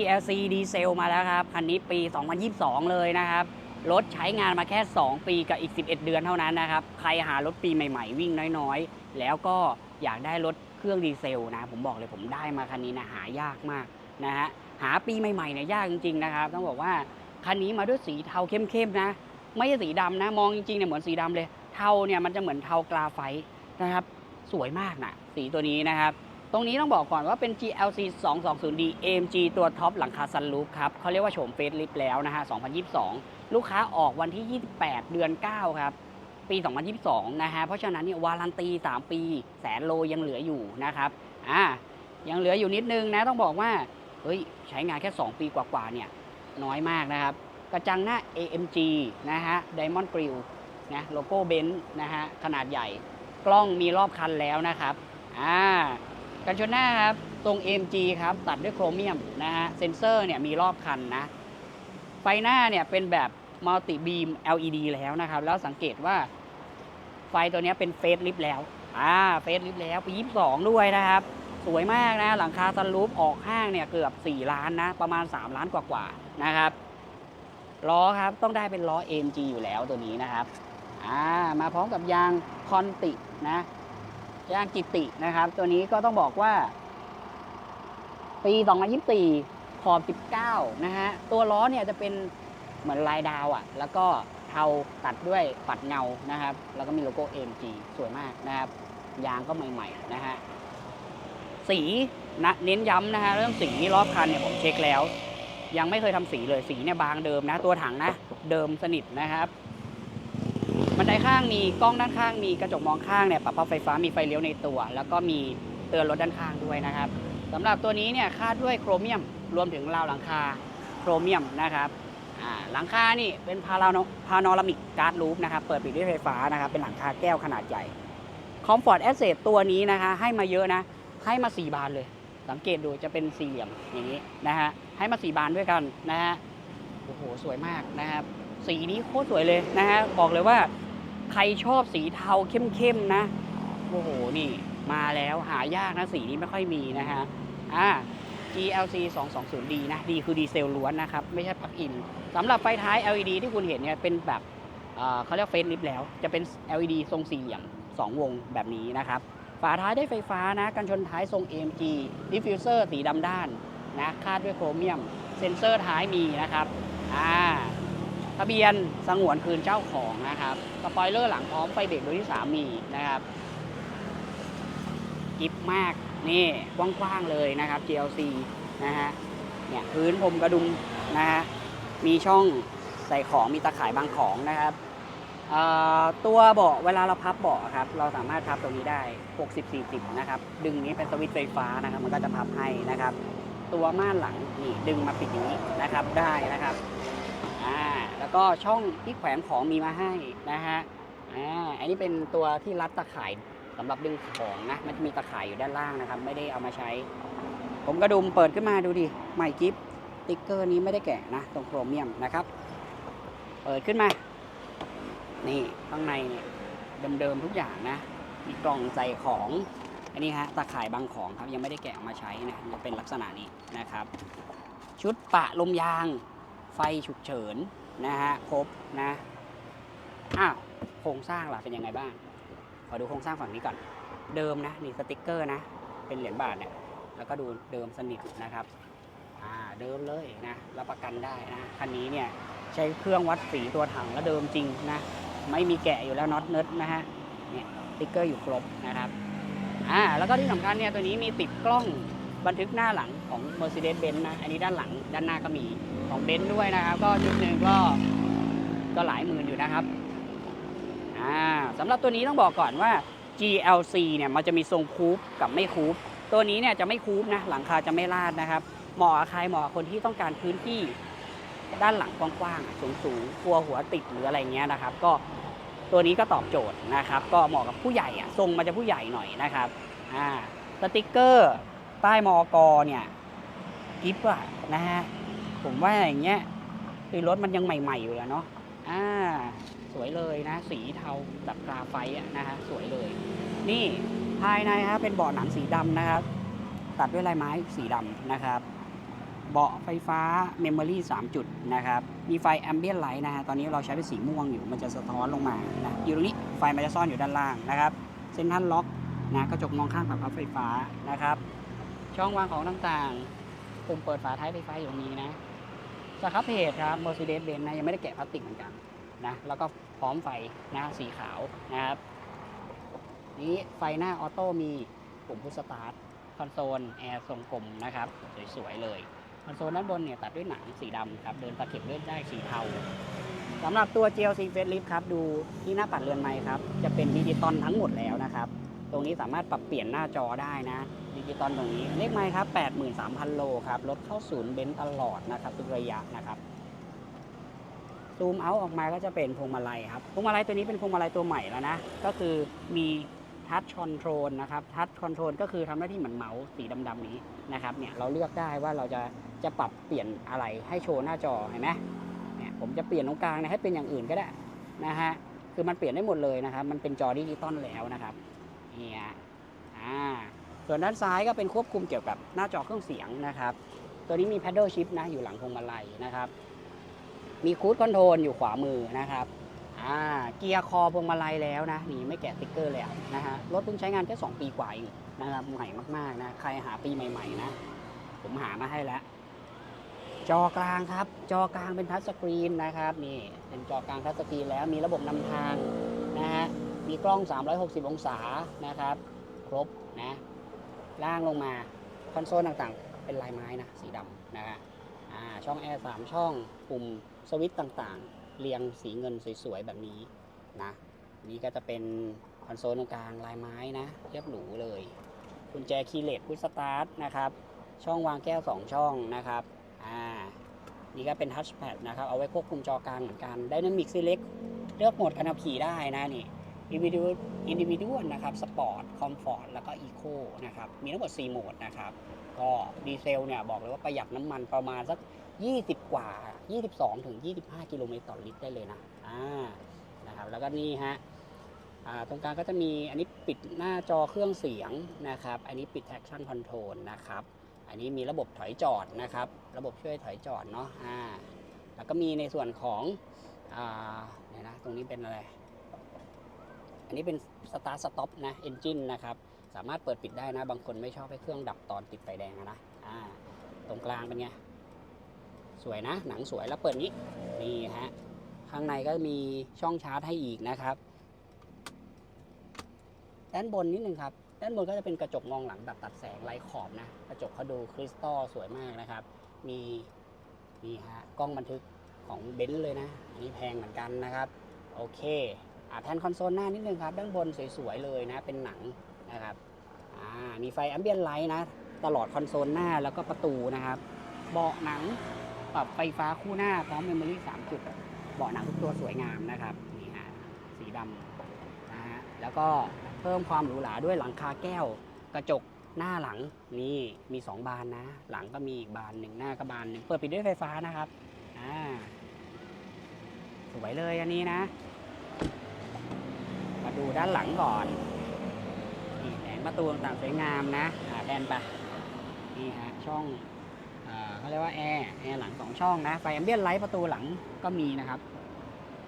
GLC ดีเซลมาแล้วครับ คันนี้ปี 2022 เลยนะครับ รถใช้งานมาแค่ 2 ปีกับอีก 11 เดือนเท่านั้นนะครับ ใครหารถปีใหม่ ๆ วิ่งน้อยๆ แล้วก็อยากได้รถเครื่องดีเซลนะ ผมบอกเลยผมได้มาคันนี้นะหายากมากนะฮะ หาปีใหม่ๆเนี่ยยากจริงๆนะครับ ต้องบอกว่าคันนี้มาด้วยสีเทาเข้มๆนะ ไม่ใช่สีดำนะ มองจริงๆเนี่ยเหมือนสีดำเลย เทาเนี่ยมันจะเหมือนเทากราไฟต์นะครับ สวยมากนะสีตัวนี้นะครับ ตรงนี้ต้องบอกก่อนว่าเป็น GLC 220D AMG ตัวท็อปหลังคาซันรูฟครับเขาเรียกว่าโฉมเฟสลิฟแล้วนะฮะ 2022 ลูกค้าออกวันที่ 28 เดือน 9 ครับ ปี 2022 นะฮะ เพราะฉะนั้นเนี่ยวารันตี 3 ปี แสนโลยังเหลืออยู่นะครับ อ่า ยังเหลืออยู่นิดนึงนะ ต้องบอกว่า เฮ้ย ใช้งานแค่ 2 ปีกว่าๆ เนี่ย น้อยมากนะครับ กระจังหน้า AMG นะฮะ Diamond Grill นะ โลโก้เบนซ์นะฮะ ขนาดใหญ่ กล้องมีรอบคันแล้วนะครับ อ่า กันชนหน้าครับ ตรง AMG ครับ ตัดด้วยโครเมียมนะฮะ เซนเซอร์เนี่ยมีรอบคันนะ ไฟหน้าเนี่ยเป็นแบบมัลติบีม LED แล้วนะครับ แล้วสังเกตว่า ไฟตัวนี้เป็นเฟสลิฟแล้ว อ่า เฟสลิฟแล้วปี22 ด้วยนะครับ สวยมากนะ หลังคาซันรูฟออกห้างเนี่ยเกือบ 4 ล้านนะ ประมาณ 3 ล้านกว่าๆนะครับล้อครับต้องได้เป็นล้อ AMG อยู่แล้วตัวนี้นะครับ อ่า มาพร้อมกับยางคอนตินะ ยางกิตินะครับ ตัวนี้ก็ต้องบอกว่า ปี2024ขอบ19 นะฮะ ตัวล้อเนี่ยจะเป็นเหมือนลายดาวอะ่ะ แล้วก็เทาตัดด้วยปัดเงานะครับ แล้วก็มีโลโก้ AMG สวยมากนะครับ ยางก็ใหม่ ๆ นะฮะ สีนะเน้นย้ำนะฮะ เรื่องสีรอบคันเนี่ยผมเช็คแล้ว ยังไม่เคยทำสีเลย สีเนี่ยบางเดิมนะ ตัวถังนะ เดิมสนิทนะครับ บันไดข้างมีกล้องด้านข้างมีกระจกมองข้างเนี่ยปรับพับไฟฟ้ามีไฟเลี้ยวในตัว แล้วก็มีเตือนรถด้านข้างด้วยนะครับสำหรับตัวนี้เนี่ยคาดด้วยโครเมียมรวมถึงราวหลังคาโครเมียมนะครับอ่าหลังคานี่เป็นพาราโนพานอรามิกการ์ดลูปนะครับเปิดปิดด้วยไฟฟ้านะครับเป็นหลังคาแก้วขนาดใหญ่คอมฟอร์ตแอสเซทตัวนี้นะคะให้มาเยอะนะให้มา 4 บานเลย สังเกตดูจะเป็นสี่เหลี่ยมอย่างนี้นะฮะให้มา 4 บานด้วยกันนะฮะโอ้โหสวยมากนะครับสีนี้โคตรสวยเลยนะฮะบอกเลยว่า ใครชอบสีเทาเข้มๆนะ โอ้โห นี่มาแล้วหายากนะ สีนี้ไม่ค่อยมีนะฮะ อ่า GLC 220D นะ D คือดีเซลล้วนนะครับ ไม่ใช่ปลั๊กอินสำหรับไฟท้าย LED ที่คุณเห็นเนี่ย เป็นแบบเขาเรียกเฟสลิฟแล้ว จะเป็น LED ทรงสี่เหลี่ยม 2 วงแบบนี้นะครับ ฝาท้ายได้ไฟฟ้านะ กันชนท้ายทรง AMG ดิฟฟิวเซอร์สีดำด้านนะ คาดด้วยโครเมียม เซ็นเซอร์ท้ายมีนะครับ อ่า ทะเบียนสงวนคืนเจ้าของนะครับสปอยเลอร์หลังพร้อมไฟเบรกโดยที่สามีนะครับกิฟมากนี่กว้างๆเลยนะครับ GLC นะฮะเนี่ยพื้นพรมกระดุมนะฮะมีช่องใส่ของมีตะข่ายบางของนะครับตัวเบาะเวลาเราพับเบาะครับ เราสามารถพับตรงนี้ได้ 60-40 นะครับ ดึงนี้เป็นสวิตช์ไฟฟ้านะครับ มันก็จะพับให้นะครับ ตัวม่านหลังนี่ดึงมาปิดอย่างนี้นะครับได้นะครับ อ่าแล้วก็ช่องที่แขวนของมีมาให้นะฮะอ่าอันนี้เป็นตัวที่รัดตะข่ายสำหรับดึงของนะมันจะมีตะข่ายอยู่ด้านล่างนะครับ ไม่ได้เอามาใช้ ผมกระดุมเปิดขึ้นมาดูดิใหม่กิฟติ๊กเกอร์นี้ไม่ได้แกะนะตรงโครเมียมนะครับ เปิดขึ้นมา นี่ข้างในเนี่ยเดิมๆทุกอย่างนะ มีกล่องใส่ของอันนี้ฮะตะข่ายบางของครับยังไม่ได้แกะออกมาใช้นะจะเป็นลักษณะนี้นะครับ ชุดปะลมยาง ไฟฉุกเฉินนะฮะครบนะอ้าวโครงสร้างล่ะเป็นยังไงบ้าง ขอดูโครงสร้างฝั่งนี้ก่อน เดิมนะนี่สติกเกอร์นะ เป็นเหรียญบาทเนี่ยแล้วก็ดูเดิมสนิทนะครับอ่าเดิมเลยนะรับประกันได้นะคันนี้เนี่ยใช้เครื่องวัดสีตัวถังแล้วเดิมจริงนะไม่มีแกะอยู่แล้วน็อตเนิร์ดนะฮะเนี่ยสติกเกอร์อยู่ครบนะครับอ่าแล้วก็ที่สำคัญเนี่ยตัวนี้มีติดกล้อง บันทึกหน้าหลังของ Mercedes-Benz นะ อันนี้ด้านหลังด้านหน้าก็มีของเบนซ์ด้วยนะครับ ก็ชุดหนึ่งก็ก็หลายหมื่นอยู่นะครับอ่าสำหรับตัวนี้ต้องบอกก่อนว่า GLC เนี่ยมันจะมีทรงคูปกับไม่คูปตัวนี้เนี่ยจะไม่คูปนะหลังคาจะไม่ลาดนะครับเหมาะใครเหมาะคนที่ต้องการพื้นที่ด้านหลังกว้างๆสูงๆกลัวหัวติดหรืออะไรเงี้ยนะครับ ก็ตัวนี้ก็ตอบโจทย์นะครับ ก็เหมาะกับผู้ใหญ่อะทรงมันจะผู้ใหญ่หน่อยนะครับอ่าสติกเกอร์ ใต้มอกเนี่ยกิฟต์อะนะฮะผมว่าอย่างเงี้ยคือรถมันยังใหม่ ๆ อยู่แล้วเนาะอ่าสวยเลยนะ สีเทาแบบกราไฟอะนะฮะสวยเลย นี่ภายในครับเป็นเบาะหนังสีดำนะครับ ตัดด้วยลายไม้สีดำนะครับเบาะไฟฟ้าเมมโมรี่3จุดนะครับ มีไฟแอมเบียนไลท์นะฮะ ตอนนี้เราใช้เป็นสีม่วงอยู่ มันจะสะท้อนลงมานะอยู่ตรงนี้ ไฟมันจะซ่อนอยู่ด้านล่างนะครับ เซ็นทรัลล็อกนะ กระจกมองข้างปรับพับไฟฟ้านะครับ ช่องวางของต่างๆ ปุ่มเปิดฝาท้ายไฟฟ้าอยู่นี้นะสครับเพจครับ Mercedes Benz นะยังไม่ได้แกะพลาสติกเหมือนกันนะแล้วก็พร้อมไฟนะสีขาวนะครับ นี้ไฟหน้าออโต้มีปุ่มพุชสตาร์ทคอนโซลแอร์ทรงกลมนะครับ สวยๆเลยคอนโซลด้านบนเนี่ยตัดด้วยหนังสีดำครับ เดินตะเข็บเลื่อนได้สีเทาสำหรับตัว GLC Facelift ครับ ดูที่หน้าปัดเรือนไม้ครับ จะเป็นดิจิตอลทั้งหมดแล้วนะครับ ตรงนี้สามารถปรับเปลี่ยนหน้าจอได้นะดิจิตอลตรงนี้เลขไม้ครับ 83,000 โลครับรถเข้าศูนย์เบนซ์ตลอดนะครับทุกระยะนะครับซูมเอาออกมาก็จะเป็นพวงมาลัยครับพวงมาลัยตัวนี้เป็นพวงมาลัยตัวใหม่แล้วนะ ก็คือมีทัชคอนโทรลนะครับทัชคอนโทรลก็คือทำหน้าที่เหมือนเมาส์สีดำๆนี้นะครับเนี่ยเราเลือกได้ว่าเราจะจะปรับเปลี่ยนอะไรให้โชว์หน้าจอเห็นไหมเนี่ยผมจะเปลี่ยนตรงกลางนยให้เป็นอย่างอื่นก็ได้นะฮะคือมันเปลี่ยนได้หมดเลยนะครับ มันเป็นจอดิจิตอลแล้วนะครับ เนี่ยอ่าส่วนด้านซ้ายก็เป็นควบคุมเกี่ยวกับหน้าจอเครื่องเสียงนะครับ ตัวนี้มี paddle shift นะอยู่หลังพวงมาลัยนะครับ มีคูดคอนโทรลอยู่ขวามือนะครับอ่าเกียร์คอพวงมาลัยแล้วนะนี่ไม่แกะสติ๊กเกอร์เลยอะนะฮะรถเพิ่งใช้งานแค่2ปีกว่าเองนะครับใหม่มากๆนะใครหาปีใหม่ๆนะผมหามาให้แล้วจอกลางครับ จอกลางเป็นทัชสกรีนนะครับนี่เป็นจอกลางทัชสกรีนแล้วมีระบบนำทางนะฮะ มีกล้อง 360 องศานะครับ ครบนะล่างลงมาคอนโซลต่างๆ เป็นลายไม้นะสีดำนะฮะช่องแอร์3ช่องปุ่มสวิตช์ต่างๆ เรียงสีเงินสวยๆ แบบนี้นะนี่ก็จะเป็นคอนโซลตรงกลางลายไม้นะเรียบหรูเลยกุญแจคีย์เลสพุชสตาร์ทนะครับช่องวางแก้ว 2 ช่องนะครับอ่านี่ก็เป็นทัชแพดนะครับ เอาไว้ควบคุมจอกลางเหมือนกัน Dynamic Select เลือกโหมดการขับขี่ได้นะนี่ Individual Individual นะครับ Sport Comfort แล้วก็ Eco นะครับ มีทั้งหมด 4 โหมดนะครับ ก็ดีเซลเนี่ยบอกเลยว่าประหยัดน้ำมันประมาณสัก 20 กว่า 22 ถึง 25 กิโลเมตรต่อลิตรได้เลยนะ อ่า นะครับ แล้วก็นี่ฮะอ่าตรงกลางก็จะมีอันนี้ปิดหน้าจอเครื่องเสียงนะครับ อันนี้ปิด traction control นะครับ อันนี้มีระบบถอยจอดนะครับ ระบบช่วยถอยจอดเนาะ อ่า แล้วก็มีในส่วนของ อ่าเนี่ยนะ ตรงนี้เป็นอะไร อันนี้เป็น start stop นะ engine นะครับ สามารถเปิดปิดได้นะ บางคนไม่ชอบให้เครื่องดับตอนติดไฟแดงนะอ่าตรงกลางเป็นไง สวยนะ หนังสวยแล้วเปิดนี้นี่ฮะ ข้างในก็มีช่องชาร์จให้อีกนะครับ ด้านบนนิดนึงครับ ด้านบนก็จะเป็นกระจกมองหลังแบบตัดแสงไร้ขอบนะ กระจกเขาดูคริสตัลสวยมากนะครับ มีนี่ฮะกล้องบันทึกของเบนซ์เลยนะ อันนี้แพงเหมือนกันนะครับ โอเค แทนคอนโซลหน้านิดนึงครับ ด้านบนสวยๆเลยนะ เป็นหนังนะครับมีไฟแอมเบียนไลท์นะ ตลอดคอนโซลหน้าแล้วก็ประตูนะครับ เบาะหนังปรับไฟฟ้าคู่หน้าพร้อมเมมโมรี่3จุด เบาะหนังทุกตัวสวยงามนะครับ นี่ฮะ สีดำนะฮะ แล้วก็เพิ่มความหรูหราด้วยหลังคาแก้ว กระจกหน้าหลังนี่มี 2 บานนะ หลังก็มีอีกบานหนึ่งหน้าก็บานหนึ่งเปิดปิดด้วยไฟฟ้านะครับอ่าสวยเลยอันนี้นะ มาดูด้านหลังก่อนนี่แผงประตูต่างสวยงามนะอ่าแดนไปนี่ฮะช่องอ่าเขาเรียกว่าแอร์แอร์หลังสองช่องนะไฟแอมเบียนไลท์ประตูหลังก็มีนะครับ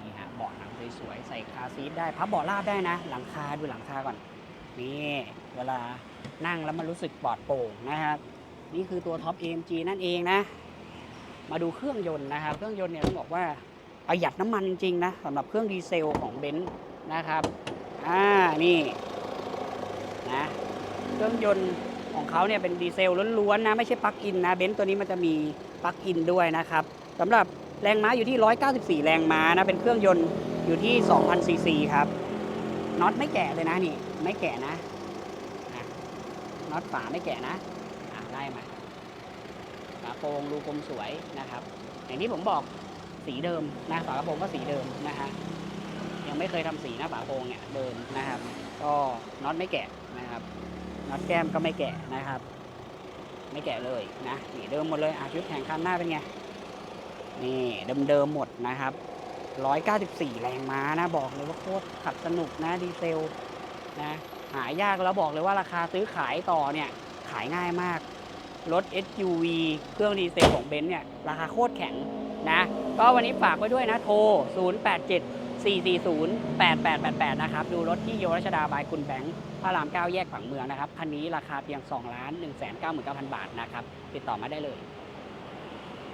นี่ฮะเบาะหนังสวยๆใส่คาซีทได้พับเบาะราบได้นะ หลังคาดูหลังคาก่อนนี่เวลานั่งแล้วมันรู้สึกปลอดโปร่งนะครับนี่คือตัวท็อป AMG นั่นเองนะ มาดูเครื่องยนต์นะครับ เครื่องยนต์เนี่ยต้องบอกว่าประหยัดน้ำมันจริงๆนะสำหรับเครื่องดีเซลของเบนซ์ นะครับ อ่า นี่ นะ เครื่องยนต์ของเขาเนี่ยเป็นดีเซลล้วนๆนะ ไม่ใช่ปลั๊กอินนะ เบนซ์ตัวนี้มันจะมีปลั๊กอินด้วยนะครับสำหรับแรงม้าอยู่ที่ 194 แรงม้านะ เป็นเครื่องยนต์อยู่ที่ 2,000 ซีซีครับ น็อตไม่แกะเลยนะนี่ ไม่แกะนะ น็อตฝาไม่แกะนะไล่มาฝาโปรงรูกลมสวยนะครับ อย่างที่ผมบอกสีเดิมนะฝากระโปรงก็สีเดิมนะฮะ ไม่เคยทำสีหน้าฝาโปรงเนี่ยเดิมนะครับ ก็น็อตไม่แกะนะครับน็อตแก้มก็ไม่แกะนะครับ ไม่แกะเลยนะนี่เดิมหมดเลยอะชุดแข่งคันหน้าเป็นไงนี่เดิมๆหมดนะครับ194 แรงม้านะบอกเลยว่าโคตรขับสนุกนะดีเซลนะหายากแล้วบอกเลยว่าราคาซื้อขายต่อเนี่ยขายง่ายมาก รถ SUV เครื่องดีเซลของเบนซ์เนี่ยราคาโคตรแข็งนะ ก็วันนี้ฝากไว้ด้วยนะโทร 087 440 8888 นะครับ ดูรถที่โยรัชดาบายคุณแบงค์พระราม 9 แยกผังเมืองนะครับ คันนี้ราคาเพียง2ล้าน1 9 9 0 0 0 บาทนะครับ ติดต่อมาได้เลย